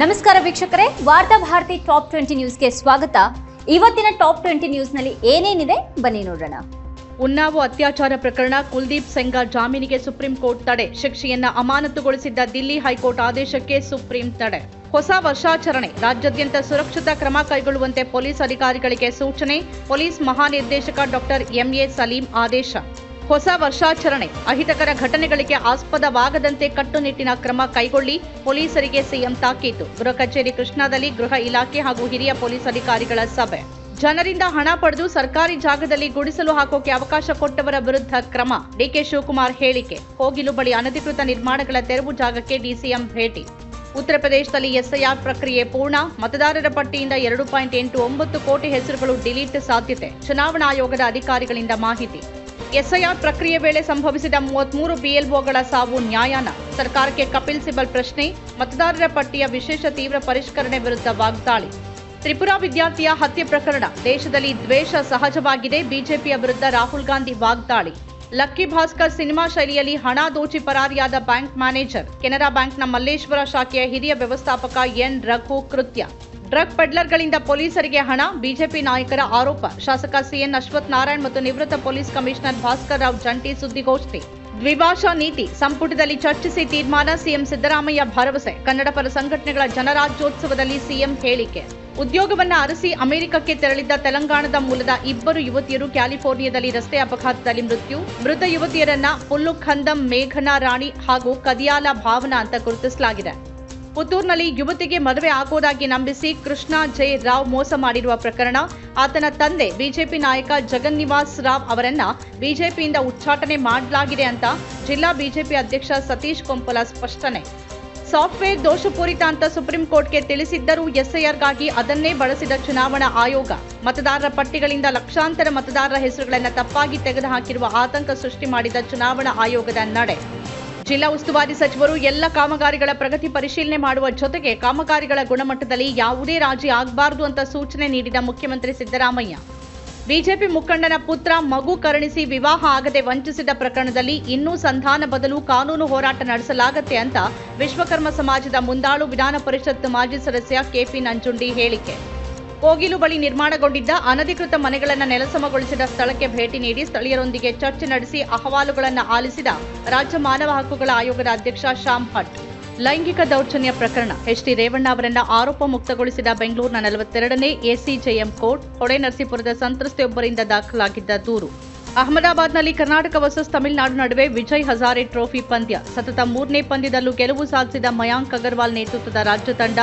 ನಮಸ್ಕಾರ ವೀಕ್ಷಕರೇ, ವಾರ್ತಾ ಭಾರತಿ ಟಾಪ್ ಟ್ವೆಂಟಿ ನ್ಯೂಸ್ಗೆ ಸ್ವಾಗತ. ಇವತ್ತಿನ ಟಾಪ್ ಟ್ವೆಂಟಿ ನ್ಯೂಸ್ನಲ್ಲಿ ಏನೇನಿದೆ? ಬನ್ನಿ ನೋಡೋಣ. ಉನ್ನಾವು ಅತ್ಯಾಚಾರ ಪ್ರಕರಣ, ಕುಲ್ದೀಪ್ ಸೆಂಗಾರ್ ಜಾಮೀನಿಗೆ ಸುಪ್ರೀಂ ಕೋರ್ಟ್ ತಡೆ, ಶಿಕ್ಷೆಯನ್ನ ಅಮಾನತುಗೊಳಿಸಿದ್ದ ದಿಲ್ಲಿ ಹೈಕೋರ್ಟ್ ಆದೇಶಕ್ಕೆ ಸುಪ್ರೀಂ ತಡೆ. ಹೊಸ ವರ್ಷಾಚರಣೆ, ರಾಜ್ಯಾದ್ಯಂತ ಸುರಕ್ಷತಾ ಕ್ರಮ ಕೈಗೊಳ್ಳುವಂತೆ ಪೊಲೀಸ್ ಅಧಿಕಾರಿಗಳಿಗೆ ಸೂಚನೆ, ಪೊಲೀಸ್ ಮಹಾನಿರ್ದೇಶಕ ಡಾಕ್ಟರ್ ಎಂಎ ಸಲೀಂ ಆದೇಶ. ಹೊಸ ವರ್ಷಾಚರಣೆ. ಅಹಿತಕರ ಘಟನೆಗಳಿಗೆ ಆಸ್ಪದವಾಗದಂತೆ ಕಟ್ಟುನಿಟ್ಟಿನ ಕ್ರಮ ಕೈಗೊಳ್ಳಿ ಪೊಲೀಸರಿಗೆ ಸಿಎಂ ತಾಕೀತು. ಗೃಹ ಕಚೇರಿ ಕೃಷ್ಣಾದಲ್ಲಿ ಗೃಹ ಇಲಾಖೆ ಹಾಗೂ ಹಿರಿಯ ಪೊಲೀಸ್ ಅಧಿಕಾರಿಗಳ ಸಭೆ. ಜನರಿಂದ ಹಣ ಪಡೆದು ಸರ್ಕಾರಿ ಜಾಗದಲ್ಲಿ ಗುಡಿಸಲು ಹಾಕೋಕೆ ಅವಕಾಶ ಕೊಟ್ಟವರ ವಿರುದ್ಧ ಕ್ರಮ. ಡಿಕೆ ಶಿವಕುಮಾರ್ ಹೇಳಿಕೆ. ಹೋಗಿಲು ಬಳಿ ಅನಧಿಕೃತ ನಿರ್ಮಾಣಗಳ ತೆರವು ಜಾಗಕ್ಕೆ ಡಿಸಿಎಂ ಭೇಟಿ. ಉತ್ತರ ಪ್ರದೇಶದಲ್ಲಿ ಎಸ್ಐಆರ್ ಪ್ರಕ್ರಿಯೆ ಪೂರ್ಣ. ಮತದಾರರ ಪಟ್ಟಿಯಿಂದ ಎರಡು ಪಾಯಿಂಟ್ ಎಂಟು ಒಂಬತ್ತು ಕೋಟಿ ಹೆಸರುಗಳು ಡಿಲೀಟ್ ಸಾಧ್ಯತೆ. ಚುನಾವಣಾ ಆಯೋಗದ ಅಧಿಕಾರಿಗಳಿಂದ ಮಾಹಿತಿ. ಎಸ್ಐಆರ್ ಪ್ರಕ್ರಿಯೆ ವೇಳೆ ಸಂಭವಿಸಿದ ಮೂವತ್ಮೂರು ಬಿಎಲ್ಒಗಳ ಸಾವು ನ್ಯಾಯಾನ. ಸರ್ಕಾರಕ್ಕೆ ಕಪಿಲ್ ಸಿಬಲ್ ಪ್ರಶ್ನೆ, ಮತದಾರರ ಪಟ್ಟಿಯ ವಿಶೇಷ ತೀವ್ರ ಪರಿಷ್ಕರಣೆ ವಿರುದ್ಧ ವಾಗ್ದಾಳಿ. ತ್ರಿಪುರಾ ವಿದ್ಯಾರ್ಥಿಯ ಹತ್ಯೆ ಪ್ರಕರಣ, ದೇಶದಲ್ಲಿ ದ್ವೇಷ ಸಹಜವಾಗಿದೆ, ಬಿಜೆಪಿಯ ವಿರುದ್ಧ ರಾಹುಲ್ ಗಾಂಧಿ ವಾಗ್ದಾಳಿ. ಲಕ್ಕಿ ಭಾಸ್ಕರ್ ಸಿನಿಮಾ ಶೈಲಿಯಲ್ಲಿ ಹಣ ದೋಚಿ ಪರಾರಿಯಾದ ಬ್ಯಾಂಕ್ ಮ್ಯಾನೇಜರ್, ಕೆನರಾ ಬ್ಯಾಂಕ್ನ ಮಲ್ಲೇಶ್ವರ ಶಾಖೆಯ ಹಿರಿಯ ವ್ಯವಸ್ಥಾಪಕ ಎನ್ ರಘು ಕೃತ್ಯ. ಡ್ರಗ್ ಪಡ್ಲರ್ಗಳಿಂದ ಪೊಲೀಸರಿಗೆ ಹಣ, ಬಿಜೆಪಿ ನಾಯಕರ ಆರೋಪ. ಶಾಸಕ ಸಿಎನ್ ಅಶ್ವಥ್ ನಾರಾಯಣ್ ಮತ್ತು ನಿವೃತ್ತ ಪೊಲೀಸ್ ಕಮಿಷನರ್ ಭಾಸ್ಕರ್ ರಾವ್ ಜಂಟಿ ಸುದ್ದಿಗೋಷ್ಠಿ. ದ್ವಿಭಾಷಾ ನೀತಿ, ಸಂಪುಟದಲ್ಲಿ ಚರ್ಚಿಸಿ ತೀರ್ಮಾನ ಸಿಎಂ ಸಿದ್ದರಾಮಯ್ಯ ಭರವಸೆ. ಕನ್ನಡಪರ ಸಂಘಟನೆಗಳ ಜನರಾಜ್ಯೋತ್ಸವದಲ್ಲಿ ಸಿಎಂ ಹೇಳಿಕೆ. ಉದ್ಯೋಗವನ್ನ ಅರಸಿ ಅಮೆರಿಕಕ್ಕೆ ತೆರಳಿದ್ದ ತೆಲಂಗಾಣದ ಮೂಲದ ಇಬ್ಬರು ಯುವತಿಯರು ಕ್ಯಾಲಿಫೋರ್ನಿಯಾದಲ್ಲಿ ರಸ್ತೆ ಅಪಘಾತದಲ್ಲಿ ಮೃತ್ಯು. ಮೃತ ಯುವತಿಯರನ್ನ ಪುಲ್ಲುಖಂದಂ ಮೇಘನಾ ರಾಣಿ ಹಾಗೂ ಕದಿಯಾಲ ಭಾವನಾ ಅಂತ ಗುರುತಿಸಲಾಗಿದೆ. ಪುತ್ತೂರಿನಲ್ಲಿ ಯುವತಿಗೆ ಮದುವೆ ಆಗೋದಾಗಿ ನಂಬಿಸಿ ಕೃಷ್ಣ ಜೈ ರಾವ್ ಮೋಸ ಮಾಡಿರುವ ಪ್ರಕರಣ. ಆತನ ತಂದೆ ಬಿಜೆಪಿ ನಾಯಕ ಜಗನ್ನಿವಾಸ್ ರಾವ್ ಅವರನ್ನ ಬಿಜೆಪಿಯಿಂದ ಉಚ್ಚಾಟನೆ ಮಾಡಲಾಗಿದೆ ಅಂತ ಜಿಲ್ಲಾ ಬಿಜೆಪಿ ಅಧ್ಯಕ್ಷ ಸತೀಶ್ ಕೊಂಪಲ ಸ್ಪಷ್ಟನೆ. ಸಾಫ್ಟ್ವೇರ್ ದೋಷಪೂರಿತ ಅಂತ ಸುಪ್ರೀಂ ಕೋರ್ಟ್ಗೆ ತಿಳಿಸಿದ್ದರೂ ಎಸ್ಐಆರ್ಗಾಗಿ ಅದನ್ನೇ ಬಳಸಿದ ಚುನಾವಣಾ ಆಯೋಗ. ಮತದಾರರ ಪಟ್ಟಿಗಳಿಂದ ಲಕ್ಷಾಂತರ ಮತದಾರರ ಹೆಸರುಗಳನ್ನು ತಪ್ಪಾಗಿ ತೆಗೆದುಹಾಕಿರುವ ಆತಂಕ ಸೃಷ್ಟಿ ಮಾಡಿದ ಚುನಾವಣಾ ಆಯೋಗದ ನಡೆ. ಜಿಲ್ಲಾ ಉಸ್ತುವಾರಿ ಸಚಿವರು ಎಲ್ಲ ಕಾಮಗಾರಿಗಳ ಪ್ರಗತಿ ಪರಿಶೀಲನೆ ಮಾಡುವ ಜೊತೆಗೆ ಕಾಮಗಾರಿಗಳ ಗುಣಮಟ್ಟದಲ್ಲಿ ಯಾವುದೇ ರಾಜಿ ಆಗಬಾರದು ಅಂತ ಸೂಚನೆ ನೀಡಿದ ಮುಖ್ಯಮಂತ್ರಿ ಸಿದ್ದರಾಮಯ್ಯ. ಬಿಜೆಪಿ ಮುಖಂಡನ ಪುತ್ರ ಮಗು ಕರುಣಿಸಿ ವಿವಾಹ ಆಗದೆ ವಂಚಿಸಿದ ಪ್ರಕರಣದಲ್ಲಿ ಇನ್ನೂ ಸಂಧಾನ ಬದಲು ಕಾನೂನು ಹೋರಾಟ ನಡೆಸಲಾಗತ್ತೆ ಅಂತ ವಿಶ್ವಕರ್ಮ ಸಮಾಜದ ಮುಂದಾಳು ವಿಧಾನ ಪರಿಷತ್ ಮಾಜಿ ಸದಸ್ಯ ಕೆಪಿ ನಂಜುಂಡಿ ಹೇಳಿಕೆ. ಕೋಗಿಲು ಬಳಿ ನಿರ್ಮಾಣಗೊಂಡಿದ್ದ ಅನಧಿಕೃತ ಮನೆಗಳನ್ನು ನೆಲಸಮಗೊಳಿಸಿದ ಸ್ಥಳಕ್ಕೆ ಭೇಟಿ ನೀಡಿ ಸ್ಥಳೀಯರೊಂದಿಗೆ ಚರ್ಚೆ ನಡೆಸಿ ಅಹವಾಲುಗಳನ್ನು ಆಲಿಸಿದ ರಾಜ್ಯ ಮಾನವ ಹಕ್ಕುಗಳ ಆಯೋಗದ ಅಧ್ಯಕ್ಷ ಶ್ಯಾಮ್ ಭಟ್. ಲೈಂಗಿಕ ದೌರ್ಜನ್ಯ ಪ್ರಕರಣ ಎಚ್ ಡಿ ರೇವಣ್ಣ ಅವರನ್ನ ಆರೋಪ ಮುಕ್ತಗೊಳಿಸಿದ ಬೆಂಗಳೂರಿನ ನಲವತ್ತೆರಡನೇ ಎಸಿಜೆಎಂ ಕೋರ್ಟ್ ಹೊಡೆ ನರಸೀಪುರದ ಸಂತ್ರಸ್ತೆಯೊಬ್ಬರಿಂದ ದಾಖಲಾಗಿದ್ದ ದೂರು. ಅಹಮದಾಬಾದ್ನಲ್ಲಿ ಕರ್ನಾಟಕ ವರ್ಸಸ್ ತಮಿಳುನಾಡು ನಡುವೆ ವಿಜಯ್ ಹಜಾರೆ ಟ್ರೋಫಿ ಪಂದ್ಯ. ಸತತ ಮೂರನೇ ಪಂದ್ಯದಲ್ಲೂ ಗೆಲುವು ಸಾಧಿಸಿದ ಮಯಾಂಕ್ ಅಗರ್ವಾಲ್ ನೇತೃತ್ವದ ರಾಜ್ಯ ತಂಡ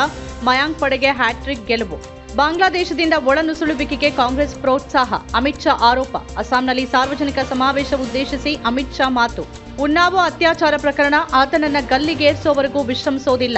ಮಯಾಂಕ್ ಪಡೆಗೆ ಹ್ಯಾಟ್ರಿಕ್ ಗೆಲುವು. ಬಾಂಗ್ಲಾದೇಶದಿಂದ ಒಳನುಸುಳುವಿಕೆಗೆ ಕಾಂಗ್ರೆಸ್ ಪ್ರೋತ್ಸಾಹ. ಅಮಿತ್ ಶಾ ಆರೋಪ. ಅಸ್ಸಾಂನಲ್ಲಿ ಸಾರ್ವಜನಿಕ ಸಮಾವೇಶ ಉದ್ದೇಶಿಸಿ ಅಮಿತ್ ಶಾ ಮಾತು. ಉನ್ನಾವೋ ಅತ್ಯಾಚಾರ ಪ್ರಕರಣ ಆತನನ್ನ ಗಲ್ಲಿಗೇರಿಸುವವರೆಗೂ ವಿಶ್ರಮಿಸೋದಿಲ್ಲ.